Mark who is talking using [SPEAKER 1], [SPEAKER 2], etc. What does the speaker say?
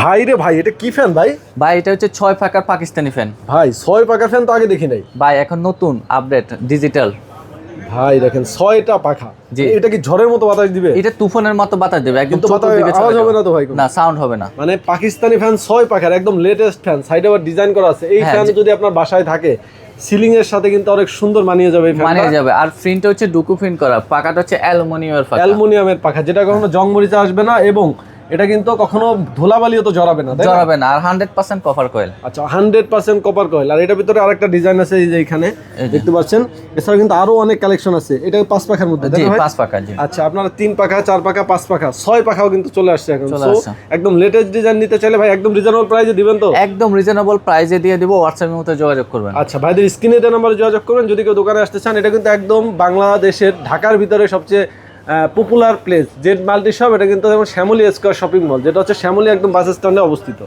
[SPEAKER 1] ভাই রে ভাই এটা কি ফ্যান ভাই?
[SPEAKER 2] ভাই এটা হচ্ছে ছয় পাকার পাকিস্তানি ফ্যান
[SPEAKER 1] ভাই ছয় পাকা ফ্যান তো আগে দেখি নাই।
[SPEAKER 2] ভাই এখন নতুন আপডেট ডিজিটাল
[SPEAKER 1] ভাই দেখেন ছয়টা পাখা।
[SPEAKER 2] জি।
[SPEAKER 1] এটা কি ঝড়ের মতো বাতাস দিবে?
[SPEAKER 2] এটা তুফানের মতো বাতাস দেবে একদম চতুর্দিকে
[SPEAKER 1] আওয়াজ হবে না তো ভাই
[SPEAKER 2] না সাউন্ড হবে না।
[SPEAKER 1] মানে পাকিস্তানি ফ্যান ছয় পাখার একদম লেটেস্ট ফ্যান সাইডে আবার ডিজাইন করা আছে। এই ফ্যান যদি আপনার বাসায় থাকে সিলিং এর সাথে কিন্তু অনেক সুন্দর মানিয়ে যাবে এই
[SPEAKER 2] মানে যাবে। আর প্রিন্ট হচ্ছে ডুকু প্রিন্ট করা। পাকাটা হচ্ছে অ্যালুমিনিয়ামের পাকা
[SPEAKER 1] অ্যালুমিনিয়ামের পাখা যেটা কখনো জং মরিচা আসবে না এবং এটা কিন্তু কখনো ধুলাবালিও তো জড়াবে না?
[SPEAKER 2] জড়াবে না আর হান্ড্রেড পার্সেন্ট কভার কয়েল
[SPEAKER 1] আচ্ছা হান্ড্রেড পার্সেন্ট কপার কয়েল আর এটার ভিতরে আরেকটা ডিজাইন আছে এই যে এখানে দেখতে পাচ্ছেন? এছাড়া কিন্তু আরও অনেক কালেকশন আছে। এটা পাঁচ পাখার মধ্যে?
[SPEAKER 2] পাঁচ জি।
[SPEAKER 1] আচ্ছা আপনারা তিন পাখা চার পাখা পাঁচ পাখা ছয় পাখাও কিন্তু চলে আসছে এখন। একদম লেটেস্ট ডিজাইন নিতে চাইলে ভাই একদম রিজনেবল প্রাইসে দিবেন তো?
[SPEAKER 2] একদম রিজনেবল প্রাইসে দিয়ে দিব হোয়াটসঅ্যাপের মধ্যে যোগাযোগ করবেন।
[SPEAKER 1] আচ্ছা ভাইদের স্ক্রিনে দেওয়া নাম্বারে যোগাযোগ করবেন। যদি কেউ দোকানে আসতে চান এটা কিন্তু একদম বাংলাদেশের ঢাকার ভিতরে সবচেয়ে popular place Z multi shop এটা কিন্তু যেমন শ্যামলী স্কোয়ার শপিং মল যেটা হচ্ছে শ্যামলী একদম বাস স্ট্যান্ডে অবস্থিত।